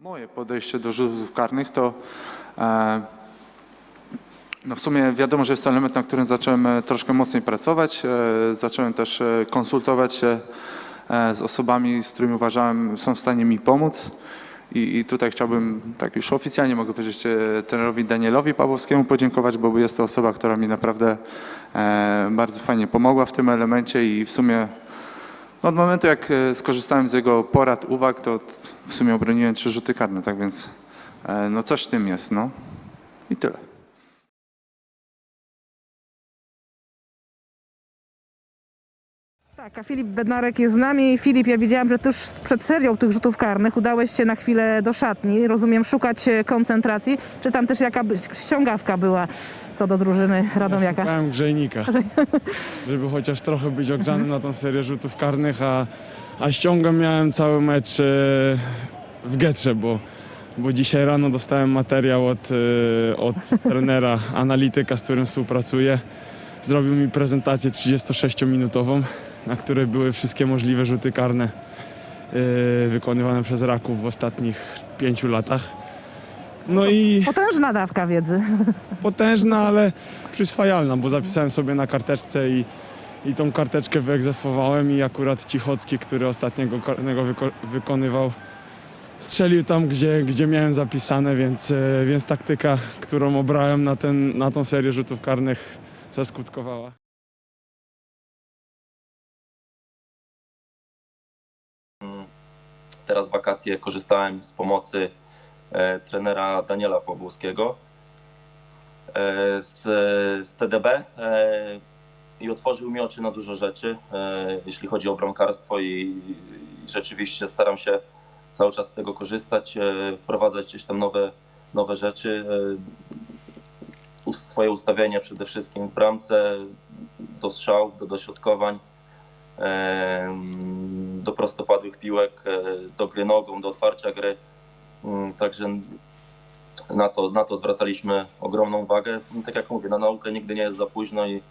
Moje podejście do rzutów karnych to e, no w sumie wiadomo, że jest to element, na którym zacząłem e, troszkę mocniej pracować. E, zacząłem też konsultować się z osobami, z którymi uważałem są w stanie mi pomóc. I, I tutaj chciałbym, tak już oficjalnie mogę powiedzieć, trenerowi Danielowi Pawłowskiemu podziękować, bo jest to osoba, która mi naprawdę e, bardzo fajnie pomogła w tym elemencie i w sumie no od momentu, jak e, skorzystałem z jego porad, uwag, to w sumie obroniłem trzy rzuty karne, tak więc e, no coś w tym jest, no. I tyle. Tak, a Filip Bednarek jest z nami. Filip, ja widziałam, że tuż przed serią tych rzutów karnych udałeś się na chwilę do szatni, rozumiem, szukać e, koncentracji. Czy tam też jaka by- ściągawka była co do drużyny Radomiaka? Szukałem grzejnika, żeby chociaż trochę być ogrzany na tą serię rzutów karnych, a, a ściągam miałem cały mecz e, w getrze, bo, bo dzisiaj rano dostałem materiał od, e, od trenera, analityka, z którym współpracuję. Zrobił mi prezentację 36-minutową, na której były wszystkie możliwe rzuty karne e, wykonywane przez Raków w ostatnich pięciu latach. No i Potężna dawka wiedzy. potężna, ale przyswajalna, bo zapisałem sobie na karteczce i, i tą karteczkę wyegzekwowałem i akurat Cichocki, który ostatniego karnego wyko- wykonywał, strzelił tam, gdzie, gdzie miałem zapisane, więc, e, więc taktyka, którą obrałem na, ten, na tą serię rzutów karnych zaskutkowała. Teraz wakacje korzystałem z pomocy e, trenera Daniela Pawłowskiego e, z, z TDB e, i otworzył mi oczy na dużo rzeczy, jeśli chodzi o bramkarstwo i, rzeczywiście staram się cały czas z tego korzystać, wprowadzać gdzieś tam nowe, nowe rzeczy. Swoje ustawienie przede wszystkim w bramce, do strzałów, do dośrodkowań do prostopadłych piłek, e, do gry nogą, do otwarcia gry. Mm, Także na to, na to zwracaliśmy ogromną uwagę. No, Tak jak mówię, na naukę nigdy nie jest za późno i,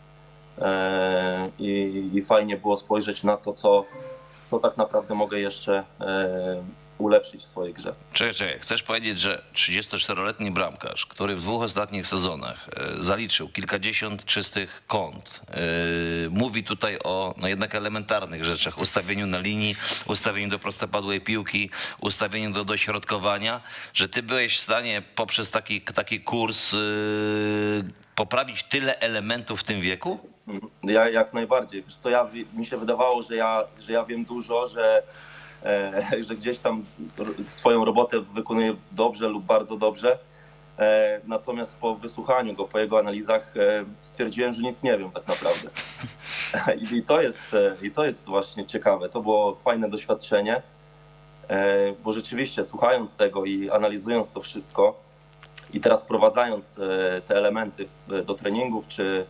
e, i, i fajnie było spojrzeć na to, co, co tak naprawdę mogę jeszcze e, ulepszyć w swojej grze. Czekaj, czekaj. Chcesz powiedzieć, że 34-letni bramkarz, który w dwóch ostatnich sezonach e, zaliczył kilkadziesiąt czystych kąt, e, mówi tutaj o no jednak elementarnych rzeczach, ustawieniu na linii, ustawieniu do prostopadłej piłki, ustawieniu do dośrodkowania, że ty byłeś w stanie poprzez taki, taki kurs poprawić tyle elementów w tym wieku? Ja jak najbardziej. Wiesz co, ja, mi się wydawało, że ja, że ja wiem dużo, że, e, że gdzieś tam swoją robotę wykonuję dobrze lub bardzo dobrze. E, natomiast po wysłuchaniu go, po jego analizach e, stwierdziłem, że nic nie wiem tak naprawdę. I, i, to jest, e, I to jest właśnie ciekawe. To było fajne doświadczenie, e, bo rzeczywiście słuchając tego i analizując to wszystko i teraz wprowadzając e, te elementy do treningów czy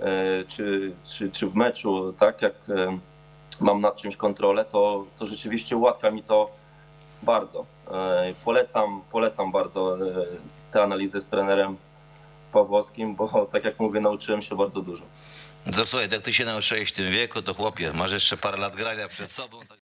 e, czy, czy, czy w meczu, tak jak e, mam nad czymś kontrolę, to, to rzeczywiście ułatwia mi to bardzo. Polecam, polecam bardzo te analizy z trenerem Pawłowskim, bo tak jak mówię, nauczyłem się bardzo dużo. No to słuchaj, jak ty się nauczyłeś w tym wieku, to chłopie, masz jeszcze parę lat grania przed sobą. tak-